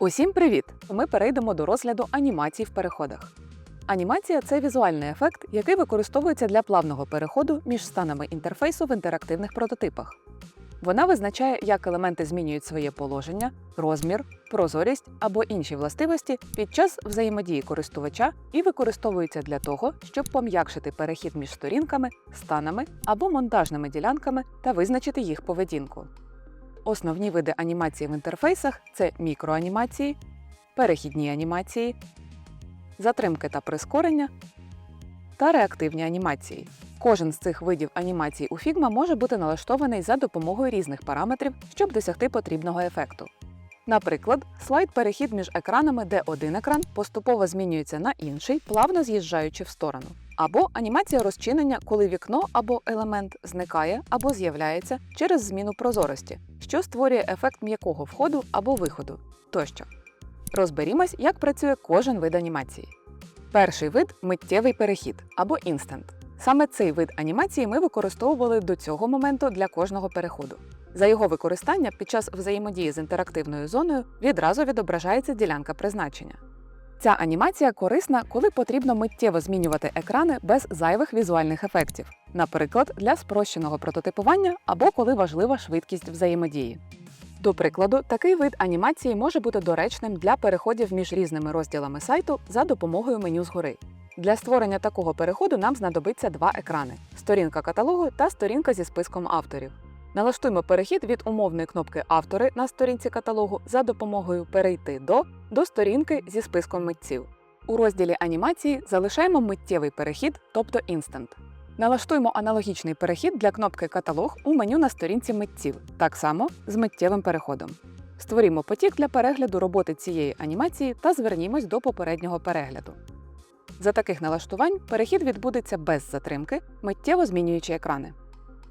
Усім привіт! Ми перейдемо до розгляду анімацій в переходах. Анімація це візуальний ефект, який використовується для плавного переходу між станами інтерфейсу в інтерактивних прототипах. Вона визначає, як елементи змінюють своє положення, розмір, прозорість або інші властивості під час взаємодії користувача і використовується для того, щоб пом'якшити перехід між сторінками, станами або монтажними ділянками та визначити їх поведінку. Основні види анімації в інтерфейсах це мікроанімації, перехідні анімації, затримки та прискорення та реактивні анімації. Кожен з цих видів анімацій у Figma може бути налаштований за допомогою різних параметрів, щоб досягти потрібного ефекту. Наприклад, слайд перехід між екранами, де один екран поступово змінюється на інший, плавно з'їжджаючи в сторону. Або анімація розчинення, коли вікно або елемент зникає або з'являється через зміну прозорості, що створює ефект м'якого входу або виходу тощо. Розберімось, як працює кожен вид анімації. Перший вид миттєвий перехід або інстант. Саме цей вид анімації ми використовували до цього моменту для кожного переходу. За його використання під час взаємодії з інтерактивною зоною відразу відображається ділянка призначення. Ця анімація корисна, коли потрібно миттєво змінювати екрани без зайвих візуальних ефектів, наприклад, для спрощеного прототипування або коли важлива швидкість взаємодії. До прикладу, такий вид анімації може бути доречним для переходів між різними розділами сайту за допомогою меню згори. Для створення такого переходу нам знадобиться два екрани: сторінка каталогу та сторінка зі списком авторів. Налаштуємо перехід від умовної кнопки Автори на сторінці каталогу за допомогою Перейти до до сторінки зі списком митців. У розділі анімації залишаємо миттєвий перехід, тобто інстант. Налаштуємо аналогічний перехід для кнопки Каталог у меню на сторінці митців, так само з миттєвим переходом. Створімо потік для перегляду роботи цієї анімації та звернімось до попереднього перегляду. За таких налаштувань перехід відбудеться без затримки, миттєво змінюючи екрани.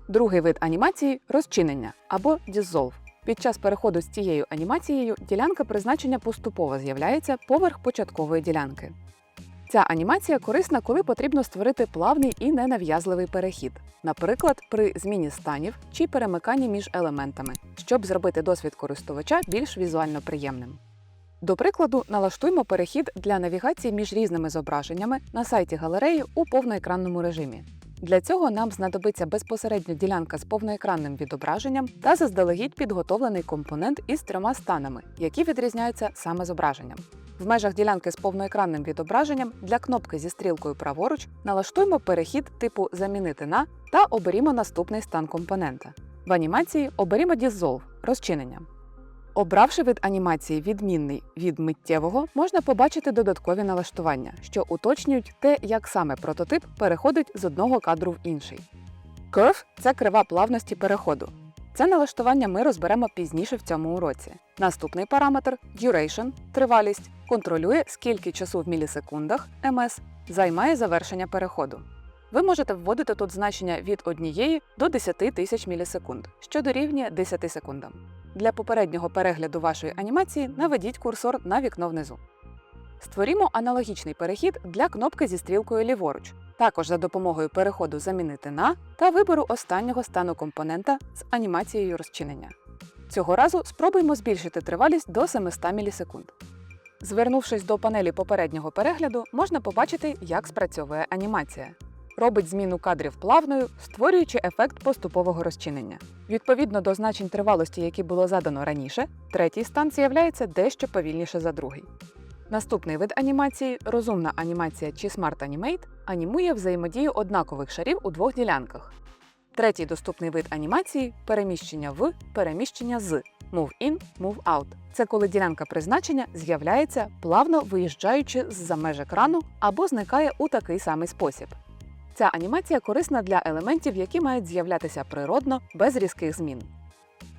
Другий вид анімації розчинення або dissolve. Під час переходу з цією анімацією ділянка призначення поступово з'являється поверх початкової ділянки. Ця анімація корисна, коли потрібно створити плавний і ненав'язливий перехід, наприклад, при зміні станів чи перемиканні між елементами, щоб зробити досвід користувача більш візуально приємним. До прикладу, налаштуймо перехід для навігації між різними зображеннями на сайті галереї у повноекранному режимі. Для цього нам знадобиться безпосередньо ділянка з повноекранним відображенням та заздалегідь підготовлений компонент із трьома станами, які відрізняються саме зображенням. В межах ділянки з повноекранним відображенням для кнопки зі стрілкою праворуч налаштуємо перехід типу Замінити на та оберімо наступний стан компонента. В анімації оберімо Dissolve розчинення. Обравши вид анімації відмінний від миттєвого, можна побачити додаткові налаштування, що уточнюють те, як саме прототип переходить з одного кадру в інший. Curve – це крива плавності переходу. Це налаштування ми розберемо пізніше в цьому уроці. Наступний параметр duration – тривалість, контролює, скільки часу в мілісекундах МС займає завершення переходу. Ви можете вводити тут значення від 1 до 10 тисяч мілісекунд, що дорівнює 10 секундам. Для попереднього перегляду вашої анімації наведіть курсор на вікно внизу. Створімо аналогічний перехід для кнопки зі стрілкою ліворуч, також за допомогою переходу Замінити на та вибору останнього стану компонента з анімацією розчинення. Цього разу спробуємо збільшити тривалість до 700 мілісекунд. Звернувшись до панелі попереднього перегляду, можна побачити, як спрацьовує анімація. Робить зміну кадрів плавною, створюючи ефект поступового розчинення. Відповідно до значень тривалості, які було задано раніше, третій стан з'являється дещо повільніше за другий. Наступний вид анімації розумна анімація чи Smart Animate анімує взаємодію однакових шарів у двох ділянках. Третій доступний вид анімації переміщення в, переміщення з Move in, Move out. Це коли ділянка призначення з'являється, плавно виїжджаючи з-за меж екрану або зникає у такий самий спосіб. Ця анімація корисна для елементів, які мають з'являтися природно, без різких змін.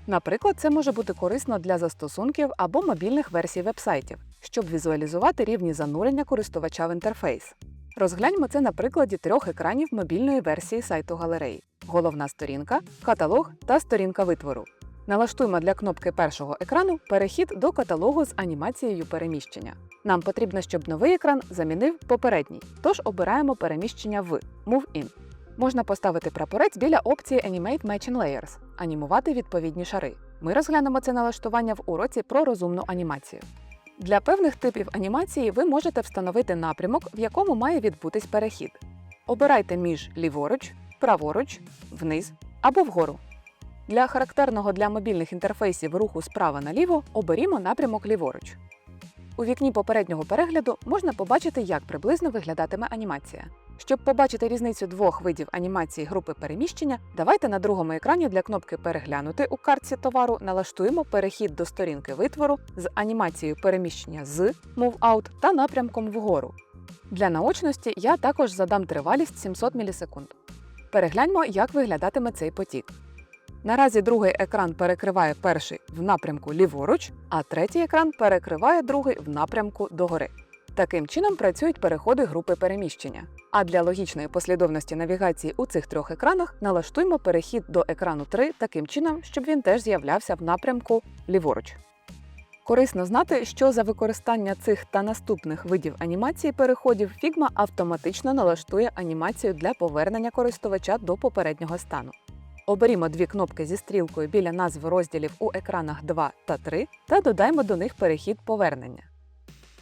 Наприклад, це може бути корисно для застосунків або мобільних версій вебсайтів, щоб візуалізувати рівні занурення користувача в інтерфейс. Розгляньмо це на прикладі трьох екранів мобільної версії сайту галереї: головна сторінка, каталог та сторінка витвору. Налаштуємо для кнопки першого екрану перехід до каталогу з анімацією переміщення. Нам потрібно, щоб новий екран замінив попередній, тож обираємо переміщення в Move In. Можна поставити прапорець біля опції Animate Matching Layers анімувати відповідні шари. Ми розглянемо це налаштування в уроці про розумну анімацію. Для певних типів анімації ви можете встановити напрямок, в якому має відбутись перехід. Обирайте між ліворуч, праворуч, вниз або вгору. Для характерного для мобільних інтерфейсів руху справа наліво оберімо напрямок ліворуч. У вікні попереднього перегляду можна побачити, як приблизно виглядатиме анімація. Щоб побачити різницю двох видів анімації групи переміщення, давайте на другому екрані для кнопки Переглянути у картці товару налаштуємо перехід до сторінки витвору з анімацією переміщення з Move Out та напрямком вгору. Для наочності я також задам тривалість 700 мілісекунд. Перегляньмо, як виглядатиме цей потік. Наразі другий екран перекриває перший в напрямку ліворуч, а третій екран перекриває другий в напрямку догори. Таким чином працюють переходи групи переміщення. А для логічної послідовності навігації у цих трьох екранах налаштуємо перехід до екрану 3 таким чином, щоб він теж з'являвся в напрямку ліворуч. Корисно знати, що за використання цих та наступних видів анімації переходів Figma автоматично налаштує анімацію для повернення користувача до попереднього стану. Оберімо дві кнопки зі стрілкою біля назви розділів у екранах 2 та 3 та додаймо до них перехід повернення.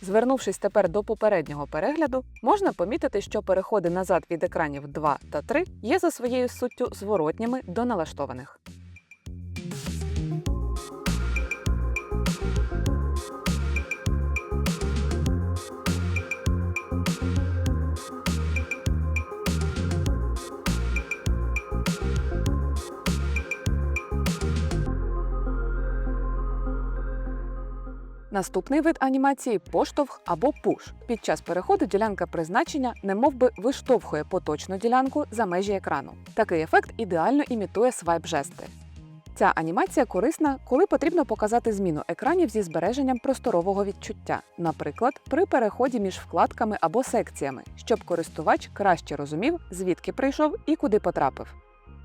Звернувшись тепер до попереднього перегляду, можна помітити, що переходи назад від екранів 2 та 3 є за своєю суттю зворотніми до налаштованих. Наступний вид анімації поштовх або пуш. Під час переходу ділянка призначення немовби виштовхує поточну ділянку за межі екрану. Такий ефект ідеально імітує свайп-жести. Ця анімація корисна, коли потрібно показати зміну екранів зі збереженням просторового відчуття, наприклад, при переході між вкладками або секціями, щоб користувач краще розумів, звідки прийшов і куди потрапив.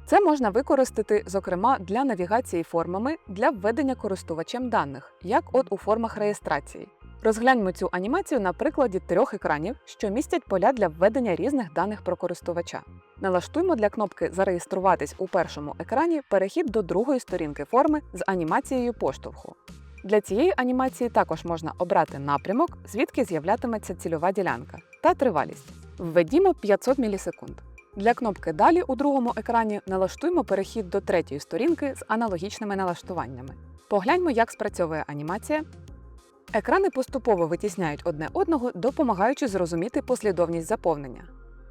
Це можна використати, зокрема, для навігації формами для введення користувачем даних, як от у формах реєстрації. Розгляньмо цю анімацію на прикладі трьох екранів, що містять поля для введення різних даних про користувача. Налаштуймо для кнопки Зареєструватись у першому екрані перехід до другої сторінки форми з анімацією поштовху. Для цієї анімації також можна обрати напрямок, звідки з'являтиметься цільова ділянка, та тривалість. Введімо 500 мілісекунд. Для кнопки Далі у другому екрані налаштуємо перехід до третьої сторінки з аналогічними налаштуваннями. Погляньмо, як спрацьовує анімація. Екрани поступово витісняють одне одного, допомагаючи зрозуміти послідовність заповнення.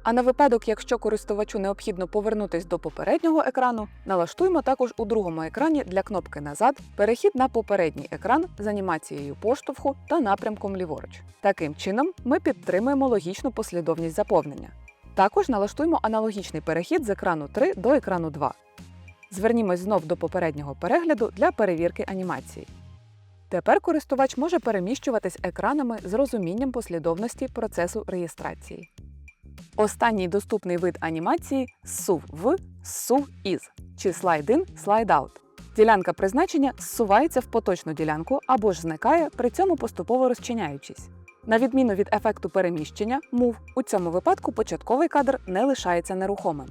А на випадок, якщо користувачу необхідно повернутись до попереднього екрану, налаштуємо також у другому екрані для кнопки Назад перехід на попередній екран з анімацією поштовху та напрямком ліворуч. Таким чином, ми підтримуємо логічну послідовність заповнення. Також налаштуємо аналогічний перехід з екрану 3 до екрану 2. Звернімось знов до попереднього перегляду для перевірки анімації. Тепер користувач може переміщуватись екранами з розумінням послідовності процесу реєстрації. Останній доступний вид анімації SUV в SUV із чи Slide in, Slide out. Ділянка призначення зсувається в поточну ділянку або ж зникає, при цьому поступово розчиняючись. На відміну від ефекту переміщення Move, у цьому випадку початковий кадр не лишається нерухомим.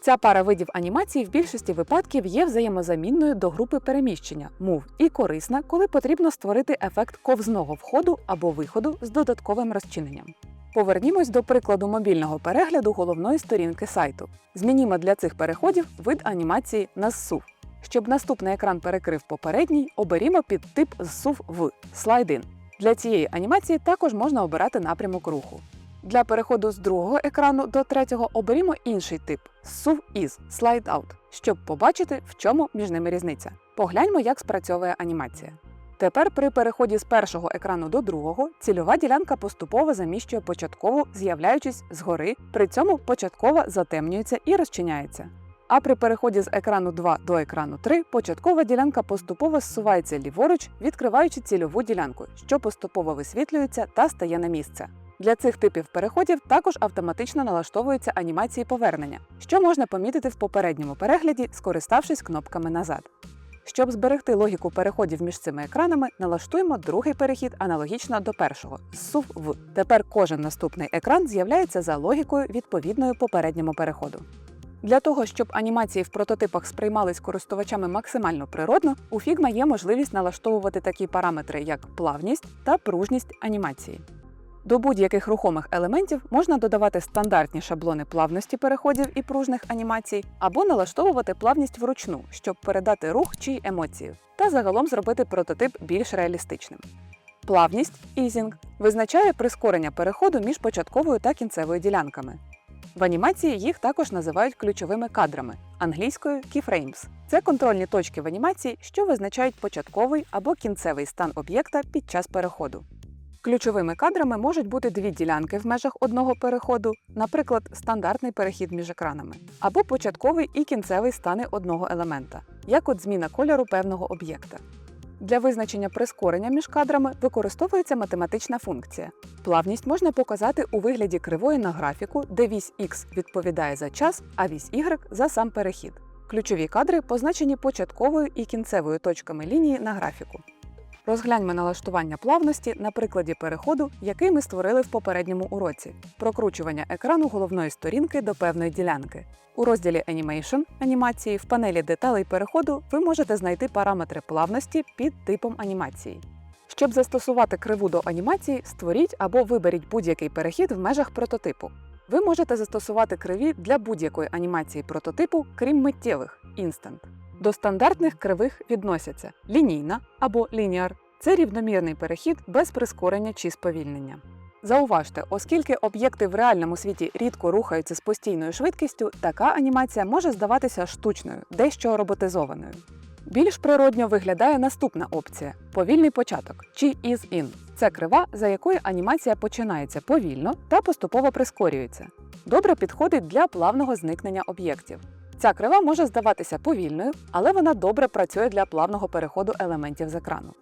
Ця пара видів анімації в більшості випадків є взаємозамінною до групи переміщення Move і корисна, коли потрібно створити ефект ковзного входу або виходу з додатковим розчиненням. Повернімось до прикладу мобільного перегляду головної сторінки сайту. Змінімо для цих переходів вид анімації на SUV. Щоб наступний екран перекрив попередній, оберімо підтип SUV в Slide In. Для цієї анімації також можна обирати напрямок руху. Для переходу з другого екрану до третього оберімо інший тип SUV із Slide Out, щоб побачити, в чому між ними різниця. Погляньмо, як спрацьовує анімація. Тепер при переході з першого екрану до другого цільова ділянка поступово заміщує початкову, з'являючись згори, при цьому початкова затемнюється і розчиняється. А при переході з екрану 2 до екрану 3 початкова ділянка поступово зсувається ліворуч, відкриваючи цільову ділянку, що поступово висвітлюється та стає на місце. Для цих типів переходів також автоматично налаштовуються анімації повернення, що можна помітити в попередньому перегляді, скориставшись кнопками назад. Щоб зберегти логіку переходів між цими екранами, налаштуємо другий перехід аналогічно до першого SUV в. Тепер кожен наступний екран з'являється за логікою відповідною попередньому переходу. Для того, щоб анімації в прототипах сприймались користувачами максимально природно, у Figma є можливість налаштовувати такі параметри, як плавність та пружність анімації. До будь-яких рухомих елементів можна додавати стандартні шаблони плавності переходів і пружних анімацій, або налаштовувати плавність вручну, щоб передати рух чи емоцію, та загалом зробити прототип більш реалістичним. Плавність easing визначає прискорення переходу між початковою та кінцевою ділянками. В анімації їх також називають ключовими кадрами англійською keyframes. Це контрольні точки в анімації, що визначають початковий або кінцевий стан об'єкта під час переходу. Ключовими кадрами можуть бути дві ділянки в межах одного переходу, наприклад, стандартний перехід між екранами, або початковий і кінцевий стани одного елемента, як от зміна кольору певного об'єкта. Для визначення прискорення між кадрами використовується математична функція. Плавність можна показати у вигляді кривої на графіку, де вісь X відповідає за час, а вісь Y за сам перехід. Ключові кадри позначені початковою і кінцевою точками лінії на графіку. Розгляньмо налаштування плавності на прикладі переходу, який ми створили в попередньому уроці прокручування екрану головної сторінки до певної ділянки. У розділі Animation анімації в панелі деталей переходу ви можете знайти параметри плавності під типом анімації. Щоб застосувати криву до анімації, створіть або виберіть будь-який перехід в межах прототипу. Ви можете застосувати криві для будь-якої анімації прототипу, крім миттєвих Instant. До стандартних кривих відносяться лінійна або linear – це рівномірний перехід без прискорення чи сповільнення. Зауважте, оскільки об'єкти в реальному світі рідко рухаються з постійною швидкістю, така анімація може здаватися штучною, дещо роботизованою. Більш природньо виглядає наступна опція повільний початок чи in. Це крива, за якою анімація починається повільно та поступово прискорюється. Добре підходить для плавного зникнення об'єктів. Ця крива може здаватися повільною, але вона добре працює для плавного переходу елементів з екрану.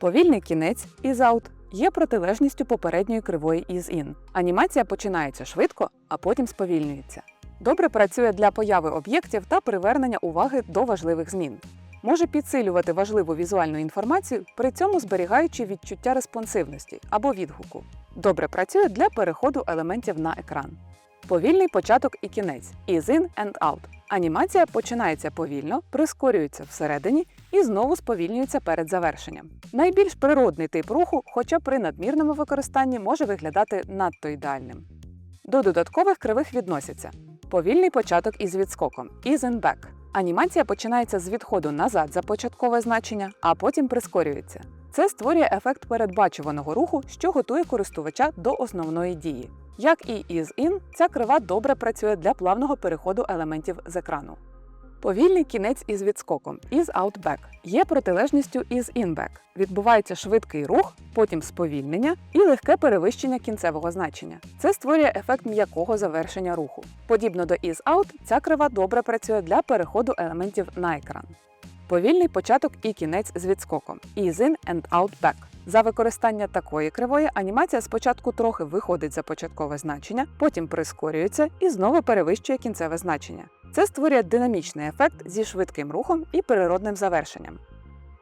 Повільний кінець ease out є протилежністю попередньої кривої ease in. Анімація починається швидко, а потім сповільнюється. Добре працює для появи об'єктів та привернення уваги до важливих змін. Може підсилювати важливу візуальну інформацію, при цьому зберігаючи відчуття респонсивності або відгуку. Добре працює для переходу елементів на екран. Повільний початок і кінець ease in and out. Анімація починається повільно, прискорюється всередині і знову сповільнюється перед завершенням. Найбільш природний тип руху, хоча при надмірному використанні може виглядати надто ідеальним. До додаткових кривих відносяться повільний початок із відскоком ease and back. Анімація починається з відходу назад за початкове значення, а потім прискорюється. Це створює ефект передбачуваного руху, що готує користувача до основної дії. Як і ease in, ця крива добре працює для плавного переходу елементів з екрану. Повільний кінець із відскоком ease out back є протилежністю ease in back. Відбувається швидкий рух, потім сповільнення і легке перевищення кінцевого значення. Це створює ефект м'якого завершення руху. Подібно до ease out, ця крива добре працює для переходу елементів на екран. Повільний початок і кінець з відскоком ease in and out back. За використання такої кривої анімація спочатку трохи виходить за початкове значення, потім прискорюється і знову перевищує кінцеве значення. Це створює динамічний ефект зі швидким рухом і природним завершенням.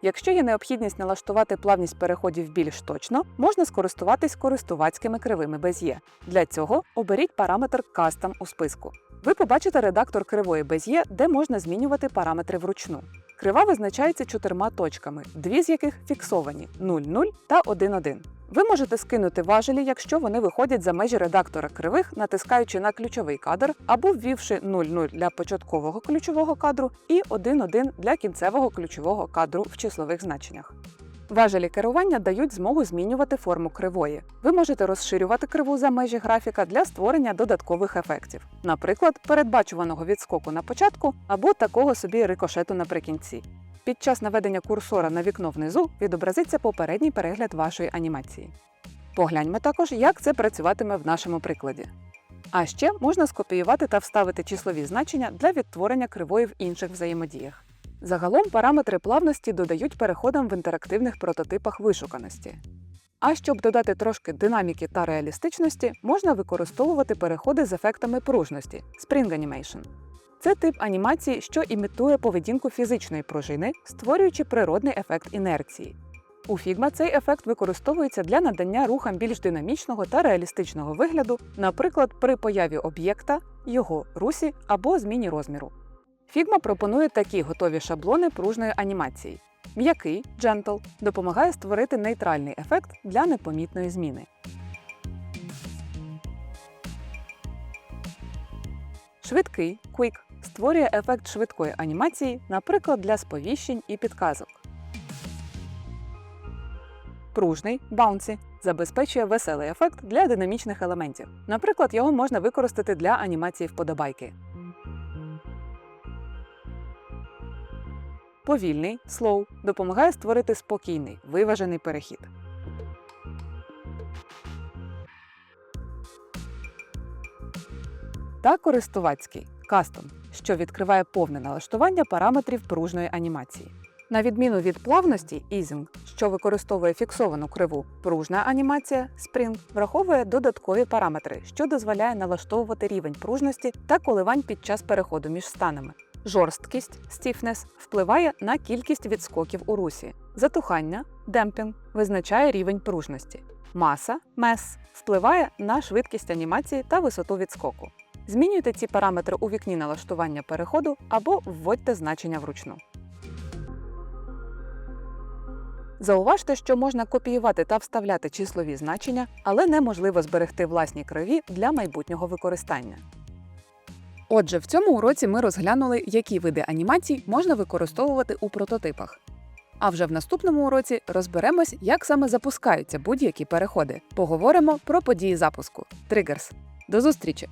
Якщо є необхідність налаштувати плавність переходів більш точно, можна скористуватись користувацькими кривими Bezier. Для цього оберіть параметр Custom у списку. Ви побачите редактор кривої Bezier, де можна змінювати параметри вручну. Крива визначається чотирма точками, дві з яких фіксовані 0,0 та 1,1. Ви можете скинути важелі, якщо вони виходять за межі редактора кривих, натискаючи на ключовий кадр або ввівши 0,0 для початкового ключового кадру і 1,1 для кінцевого ключового кадру в числових значеннях. Важелі керування дають змогу змінювати форму кривої. Ви можете розширювати криву за межі графіка для створення додаткових ефектів, наприклад, передбачуваного відскоку на початку або такого собі рикошету наприкінці. Під час наведення курсора на вікно внизу відобразиться попередній перегляд вашої анімації. Погляньмо також, як це працюватиме в нашому прикладі. А ще можна скопіювати та вставити числові значення для відтворення кривої в інших взаємодіях. Загалом параметри плавності додають переходам в інтерактивних прототипах вишуканості. А щоб додати трошки динаміки та реалістичності, можна використовувати переходи з ефектами пружності Spring Animation. Це тип анімації, що імітує поведінку фізичної пружини, створюючи природний ефект інерції. У Figma цей ефект використовується для надання рухам більш динамічного та реалістичного вигляду, наприклад, при появі об'єкта, його русі або зміні розміру. Figma пропонує такі готові шаблони пружної анімації. М'який Gentle допомагає створити нейтральний ефект для непомітної зміни. Швидкий Quick створює ефект швидкої анімації, наприклад, для сповіщень і підказок. Пружний Bouncy забезпечує веселий ефект для динамічних елементів. Наприклад, його можна використати для анімації вподобайки. Повільний Slow допомагає створити спокійний, виважений перехід. Та користувацький Custom, що відкриває повне налаштування параметрів пружної анімації. На відміну від плавності Easing, що використовує фіксовану криву, пружна анімація Spring враховує додаткові параметри, що дозволяє налаштовувати рівень пружності та коливань під час переходу між станами. Жорсткість Stiffness впливає на кількість відскоків у русі. Затухання Damping визначає рівень пружності. Маса Mass впливає на швидкість анімації та висоту відскоку. Змінюйте ці параметри у вікні налаштування переходу або вводьте значення вручну. Зауважте, що можна копіювати та вставляти числові значення, але неможливо зберегти власні криві для майбутнього використання. Отже, в цьому уроці ми розглянули, які види анімацій можна використовувати у прототипах. А вже в наступному уроці розберемось, як саме запускаються будь-які переходи. Поговоримо про події запуску тригерс. До зустрічі!